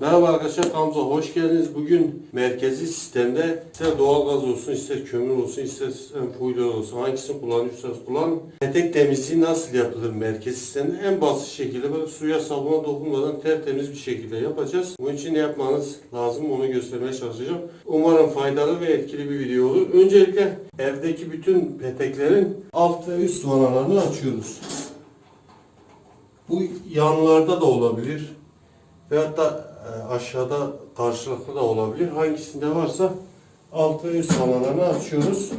Merhaba arkadaşlar kanalımıza hoş geldiniz. Bugün merkezi sistemde ister doğalgaz olsun, ister kömür olsun, ister fuel olsun hangisini kullanıyorsanız kullanın. Petek temizliği nasıl yapılır merkezi sistemde? En basit şekilde böyle suya sabuna dokunmadan tertemiz bir şekilde yapacağız. Bunun için ne yapmanız lazım onu göstermeye çalışacağım. Umarım faydalı ve etkili bir video olur. Öncelikle evdeki bütün peteklerin alt ve üst vanalarını açıyoruz. Bu yanlarda da olabilir. Veyahut da e, aşağıda karşılıklı da olabilir. Hangisinde varsa alt ve üst vanalarını açıyoruz.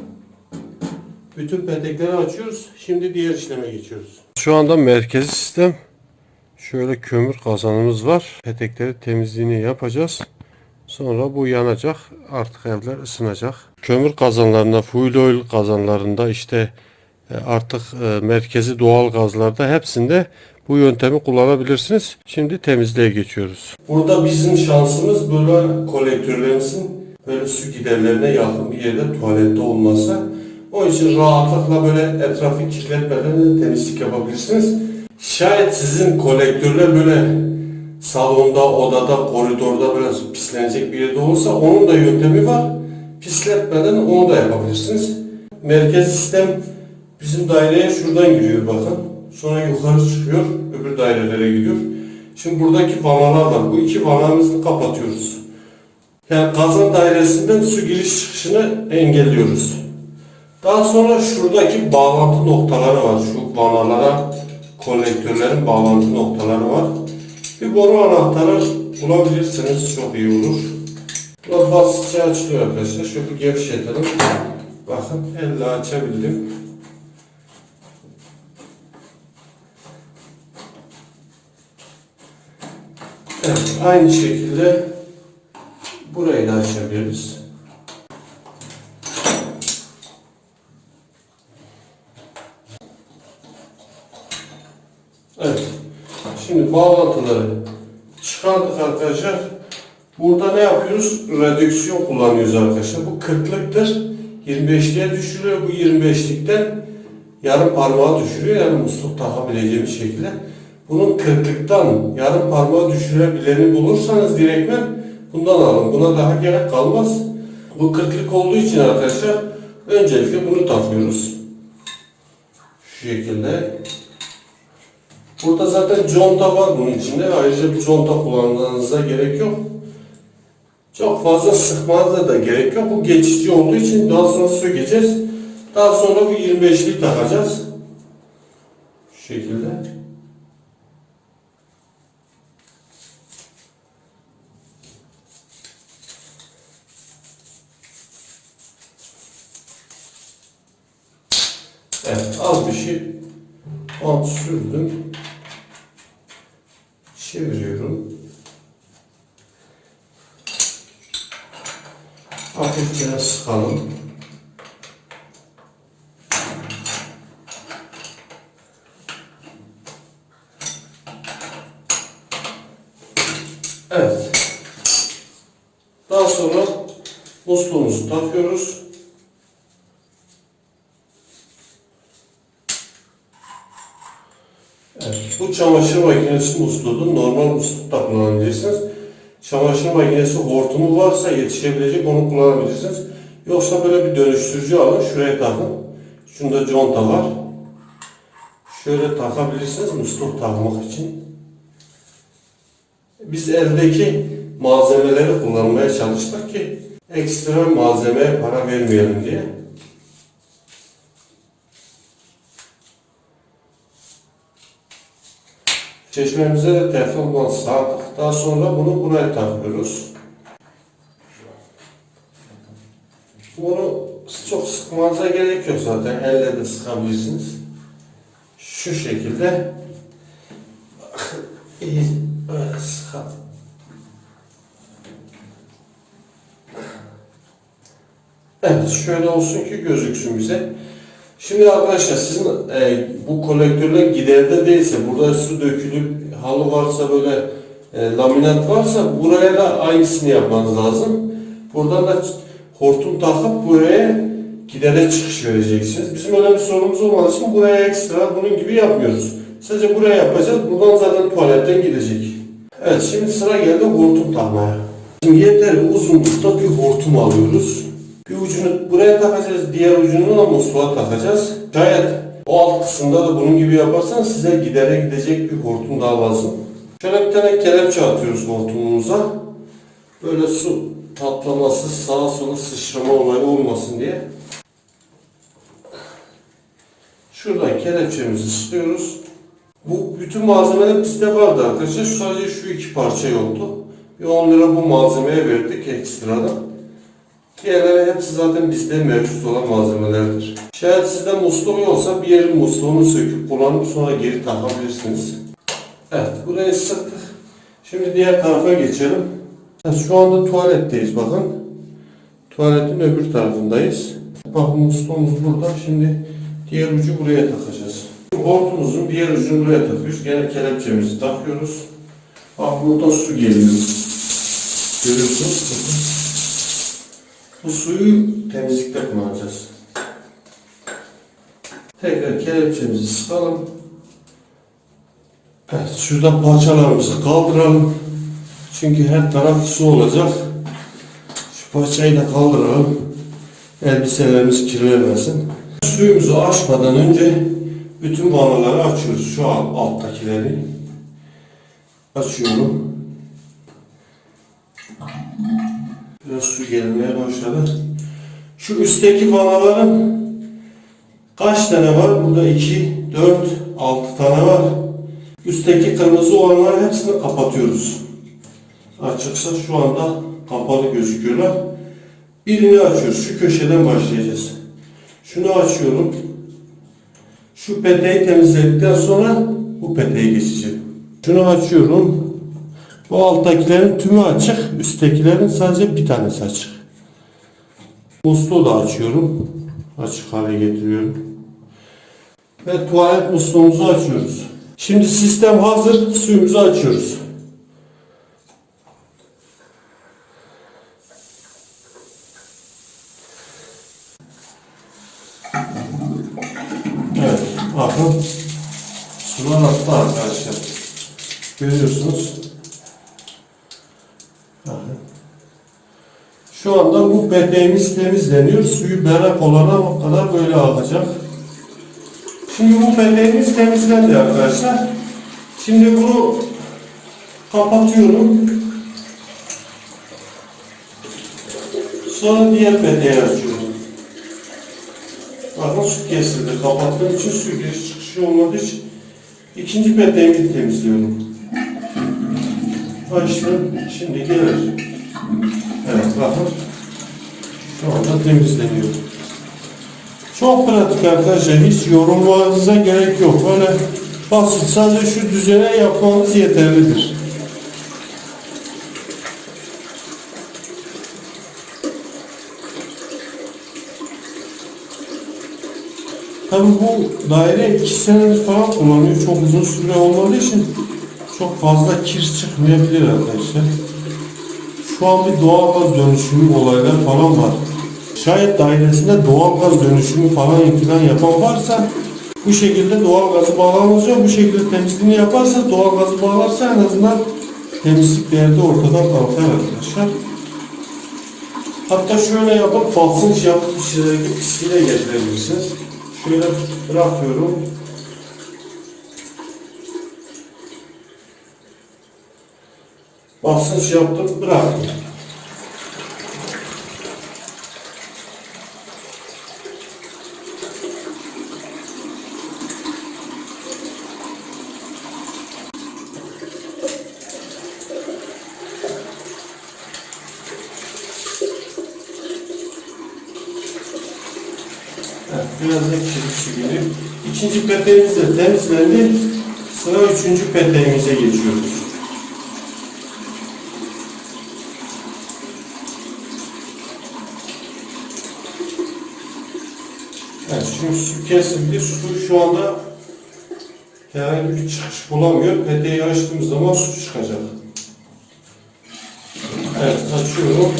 Bütün petekleri açıyoruz. Şimdi diğer işleme geçiyoruz. Şu anda merkezi sistem şöyle kömür kazanımız var. Petekleri temizliğini yapacağız. Sonra bu yanacak. Artık evler ısınacak. Kömür kazanlarında, fuel oil kazanlarında işte e, artık e, merkezi doğal gazlarda hepsinde bu yöntemi kullanabilirsiniz. Şimdi temizliğe geçiyoruz. Burada bizim şansımız böyle kolektörlerimizin böyle su giderlerine yakın bir yerde tuvalette olması. Onun için rahatlıkla böyle etrafı kirletmeden de temizlik yapabilirsiniz. Şayet sizin kolektörler böyle salonda, odada, koridorda böyle pislenecek bir yerde olursa onun da yöntemi var. Pisletmeden onu da yapabilirsiniz. Merkezi sistem bizim daireye şuradan giriyor bakın. Sonra yukarı çıkıyor, öbür dairelere gidiyor. Şimdi buradaki vanalar var. Bu iki vanamızı kapatıyoruz. Yani kazan dairesinden su giriş çıkışını engelliyoruz. Daha sonra şuradaki bağlantı noktaları var. Şu vanalara konektörlerin bağlantı noktaları var. Bir boru anahtarı bulabilirsiniz. Çok iyi olur. Bu basitçe açılıyor arkadaşlar. Şöyle gevşetelim. Bakın elle açabildim. Evet, aynı şekilde burayı da açabiliriz. Evet. Şimdi bağlantıları çıkardık arkadaşlar. Burada ne yapıyoruz? Redüksiyon kullanıyoruz arkadaşlar. Bu 40'lıktır. 25'liğe düşürüyor. Bu 25'likten yarım parmağı düşürüyor. Yani musluk takabileceğimiz şekilde. Bunun 40'lıktan yarım parmağı düşürebileni bulursanız direktmen bundan alın. Buna daha gerek kalmaz. Bu 40'lık olduğu için arkadaşlar öncelikle bunu takıyoruz. Şu şekilde. Burada zaten conta var bunun içinde. Ayrıca bir conta kullanmanıza gerek yok. Çok fazla sıkmanıza da gerek yok. Bu geçici olduğu için daha sonra sökeceğiz. Daha sonra bu 25'liği takacağız. Şu şekilde. Evet, az bir şey bant sürdüm. Çeviriyorum. Hafifçe sıkalım. Evet. Daha sonra musluğumuzu takıyoruz. Evet, bu çamaşır makinesi musluğudur. Normal musluk da kullanabilirsiniz. Çamaşır makinesi hortumu varsa yetişebilecek onu kullanabilirsiniz. Yoksa böyle bir dönüştürücü alın. Şuraya takın. Şunda conta var. Şöyle takabilirsiniz musluk takmak için. Biz eldeki malzemeleri kullanmaya çalıştık ki ekstra malzemeye para vermeyelim diye. Çeşmemize de teflon bant sardık. Daha sonra bunu buraya takıyoruz. Bunu çok sıkmanıza gerek yok zaten. Elle de sıkabilirsiniz. Şu şekilde iyi böyle sıkalım. Evet şöyle olsun ki gözüksün bize. Şimdi arkadaşlar sizin e, bu kolektörler giderde değilse burada su dökülüp halı varsa böyle e, laminat varsa buraya da aynısını yapmanız lazım. Buradan da hortum takıp buraya gidere çıkış vereceksiniz. Bizim öyle bir sorunumuz olmadığı için buraya ekstra bunun gibi yapmıyoruz. Sadece buraya yapacağız. Buradan zaten tuvaletten gidecek. Evet şimdi sıra geldi hortum takmaya. Şimdi yeterli uzunlukta bir hortum alıyoruz. Bir ucunu buraya takacağız, diğer ucunu da musluğa takacağız. Şayet o alt kısımda da bunun gibi yaparsan size gidere gidecek bir hortum daha lazım. Şöyle bir tane kelepçe atıyoruz hortumumuza. Böyle su patlaması, sağa sola sıçrama olayı olmasın diye. Şuradan kelepçemizi sıkıyoruz. Bu bütün malzemeler bizde vardı arkadaşlar. Sadece şu iki parça yoktu. Bir 10 lira bu malzemeye verdik ekstradan. Diğerleri hepsi zaten bizde mevcut olan malzemelerdir. Şayet sizde musluk yoksa bir yerin musluğunu söküp kullanıp sonra geri takabilirsiniz. Evet burayı sıktık. Şimdi diğer tarafa geçelim. Şu anda tuvaletteyiz bakın. Tuvaletin öbür tarafındayız. Bakın musluğumuz burada. Şimdi diğer ucu buraya takacağız. Hortumumuzun diğer ucunu buraya takıyoruz. Gene kelepçemizi takıyoruz. Bak burada su geliyor. Görüyorsunuz. Bu suyu temizlikte kullanacağız. Tekrar kelepçemizi sıkalım. Evet, şuradan parçalarımızı kaldıralım. Çünkü her taraf su olacak. Şu parçayı da kaldıralım. Elbiselerimiz kirlenmesin. Suyumuzu açmadan önce bütün vanaları açıyoruz. Şu an alttakileri. Açıyorum. Biraz su gelmeye başladı. Şu üstteki vanaların kaç tane var? Burada 2, 4, 6 tane var. Üstteki kırmızı olanların hepsini kapatıyoruz. Açıksa şu anda kapalı gözüküyorlar. Birini açıyoruz. Şu köşeden başlayacağız. Şunu açıyorum. Şu peteği temizledikten sonra bu peteğe geçeceğim. Şunu açıyorum. Bu alttakilerin tümü açık. Üsttekilerin sadece bir tanesi açık. Musluğu da açıyorum. Açık hale getiriyorum. Ve tuvalet musluğumuzu açıyoruz. Şimdi sistem hazır. Suyumuzu açıyoruz. Evet, bakın sular attı arkadaşlar. Görüyorsunuz. Bakın. Şu anda bu peteğimiz temizleniyor. Suyu berrak olana kadar böyle akacak. Şimdi bu peteğimiz temizlendi arkadaşlar. Şimdi bunu kapatıyorum. Sonra diğer peteği açıyorum. Bakın su kesildi. Kapattığım için su giriş çıkışı olmadığı için ikinci peteğimi temizliyorum. Açtım. Şimdi gelir. Evet bakın. Şu anda temizleniyor. Çok pratik arkadaşlar. Hiç yorulmanıza gerek yok. Böyle basit. Sadece şu düzene yapmanız yeterlidir. Tabii bu daire iki senedir falan kullanıyor. Çok uzun süre olmadığı için çok fazla kir çıkmayabilir arkadaşlar. Şu an bir doğalgaz dönüşümü olaylar falan var. Şayet dairesinde doğalgaz dönüşümü falan filan yapan varsa bu şekilde doğalgazı bağlanacak. Bu şekilde temizliğini yaparsa doğalgazı bağlarsa en azından temizlik derdi ortadan kalkar arkadaşlar. Hatta şöyle yapıp basınç yapıp de getirebilirsiniz. Şöyle bırakıyorum. Basınç yaptım, bıraktım. Evet, biraz su geliyor. İkinci peteğimiz de temizlendi. Sıra üçüncü peteğimize geçiyoruz. Evet, şimdi su kesildi. Su şu anda herhangi bir çıkış bulamıyor. Peteği açtığımız zaman su çıkacak. Evet, açıyorum.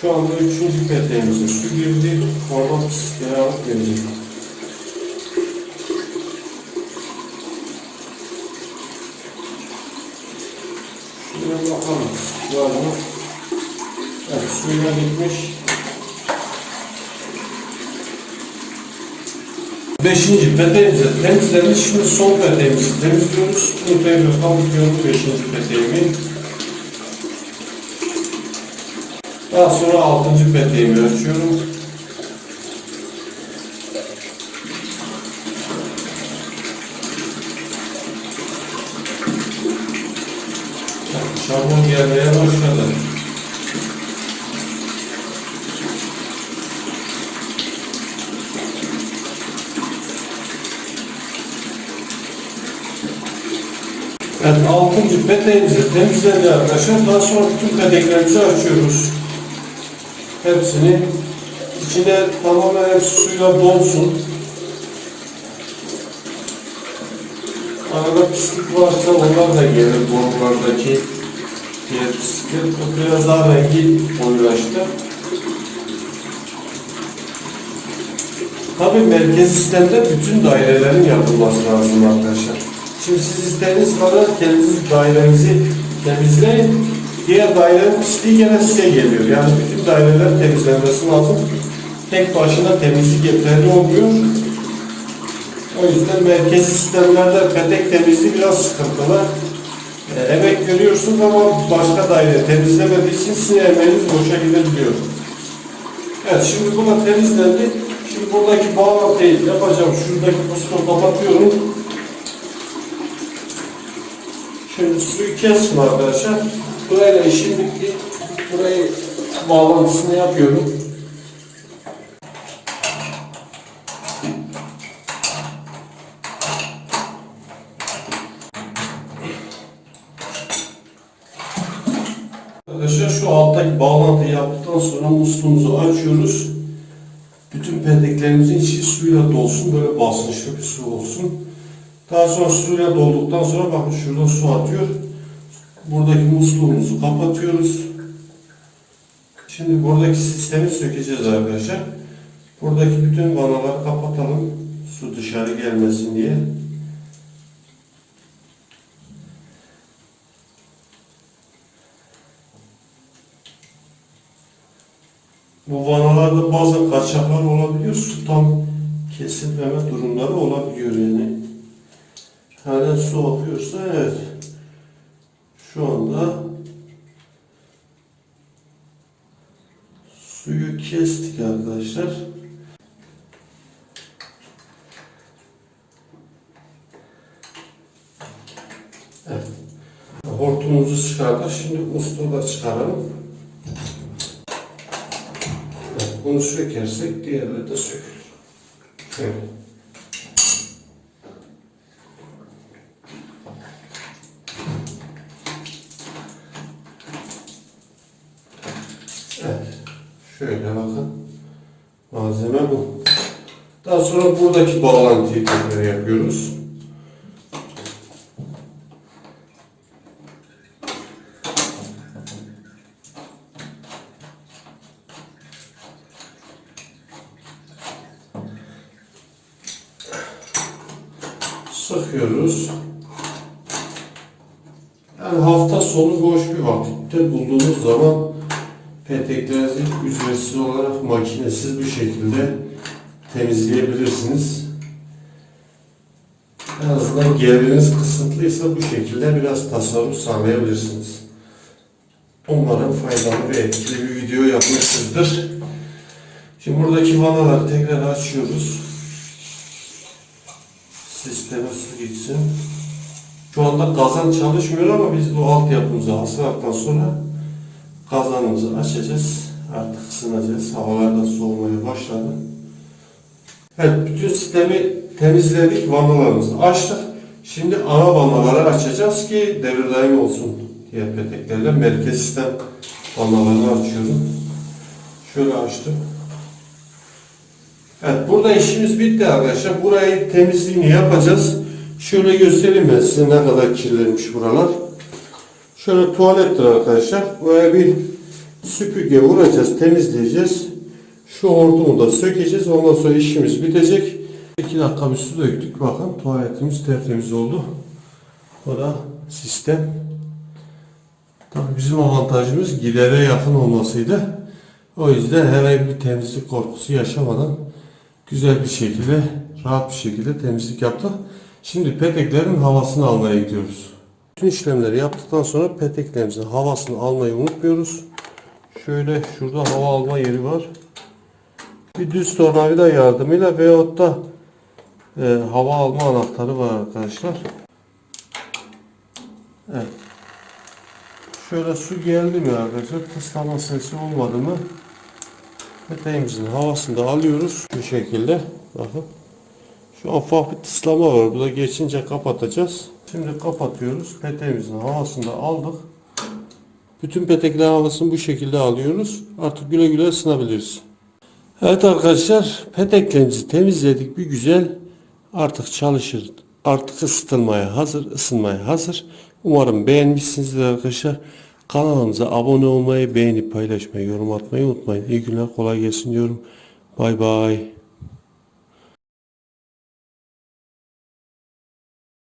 Şu anda üçüncü peteğimize su girdi. Orada pisliğe alıp gelecek. Şöyle bakalım. Var mı? Evet, suyla bitmiş. Beşinci peteğimizi temizledik. Şimdi son peteğimizi temizliyoruz. Bunu tekrar kapatıyorum beşinci peteğimi. Daha sonra altıncı peteğimi açıyorum. Şarbon gelmeye başladı. Evet, altıncı peteğimizi temizledik arkadaşlar. Daha sonra bütün peteklerimizi açıyoruz. Hepsini içine tamamen hepsi suyla dolsun. Arada pislik varsa onlar da gelir borulardaki diğer pislikler. Bu biraz daha rengi koyulaştı. Tabii merkez sistemde bütün dairelerin yapılması lazım arkadaşlar. Şimdi siz isteğiniz kadar kendiniz dairenizi temizleyin. Diğer dairenin pisliği gene size geliyor. Yani bütün daireler temizlenmesi lazım. Tek başına temizlik yeterli olmuyor. O yüzden merkez sistemlerde petek temizliği biraz sıkıntılı. E, emek veriyorsunuz ama başka daire temizlemediği için sizin emeğiniz boşa gidebiliyor. Evet şimdi buna temizlendi. Şimdi buradaki bağlantıyı yapacağım. Şuradaki pusulu kapatıyorum. Şimdi suyu kestim arkadaşlar. Burayla işim bitti. Burayı bağlantısını yapıyorum. Arkadaşlar şu alttaki bağlantıyı yaptıktan sonra musluğumuzu açıyoruz. Bütün peteklerimizin içi suyla dolsun. Böyle basınçlı bir su olsun. Daha sonra suyla dolduktan sonra bakın şurada su atıyor. Buradaki musluğumuzu kapatıyoruz. Şimdi buradaki sistemi sökeceğiz arkadaşlar. Buradaki bütün vanaları kapatalım. Su dışarı gelmesin diye. Bu vanalarda bazı kaçaklar olabiliyor. Su tam kesilmeme durumları olabiliyor yani. Halen su akıyorsa evet. Şu anda suyu kestik arkadaşlar. Evet. Hortumumuzu çıkardık. Şimdi musluğu da çıkaralım. Evet, bunu sökersek diğerleri de sökülür. Evet. Şöyle bakın. Malzeme bu. Daha sonra buradaki bağlantıyı tekrar yapıyoruz. Sıkıyoruz. Yani hafta sonu boş bir vakitte bulduğunuz zaman peteklerinizi ücretsiz olarak makinesiz bir şekilde temizleyebilirsiniz. En azından geliriniz kısıtlıysa bu şekilde biraz tasarruf sağlayabilirsiniz. Umarım faydalı ve etkili bir video yapmışızdır. Şimdi buradaki vanaları tekrar açıyoruz. Sisteme su gitsin. Şu anda kazan çalışmıyor ama biz bu altyapımızı hasılattan sonra kazanımızı açacağız. Artık ısınacağız. Havalar da soğumaya başladı. Evet, bütün sistemi temizledik, vanalarımızı açtık. Şimdi ana vanaları açacağız ki devir daim olsun diğer peteklerle. Merkez sistem vanalarını açıyorum. Şöyle açtım. Evet, burada işimiz bitti arkadaşlar. Burayı temizliğini yapacağız. Şöyle göstereyim ben size ne kadar kirlenmiş buralar. Şöyle tuvalettir arkadaşlar. Buraya bir süpürge vuracağız, temizleyeceğiz. Şu hortumu da sökeceğiz. Ondan sonra işimiz bitecek. 2 dakika bir su döktük. Bakın tuvaletimiz tertemiz oldu. Bu da sistem. Tabii bizim avantajımız gidere yakın olmasıydı. O yüzden herhangi bir temizlik korkusu yaşamadan güzel bir şekilde, rahat bir şekilde temizlik yaptık. Şimdi peteklerin havasını almaya gidiyoruz. Bütün işlemleri yaptıktan sonra peteklerimizin havasını almayı unutmuyoruz. Şöyle şurada hava alma yeri var. Bir düz tornavida yardımıyla veyahut da e, hava alma anahtarı var arkadaşlar. Evet. Şöyle su geldi mi arkadaşlar? Tıslama sesi olmadı mı? Peteğimizin havasını da alıyoruz. Bu şekilde. Bakın. Şu an ufak bir tıslama var. Bu da geçince kapatacağız. Şimdi kapatıyoruz. Peteğimizin havasını da aldık. Bütün peteklerin havasını bu şekilde alıyoruz. Artık güle güle ısınabiliriz. Evet arkadaşlar peteklerimizi temizledik bir güzel. Artık çalışır. Artık ısıtılmaya hazır, ısınmaya hazır. Umarım beğenmişsinizdir arkadaşlar. Kanalımıza abone olmayı, beğenip paylaşmayı, yorum atmayı unutmayın. İyi günler, kolay gelsin diyorum. Bay bay.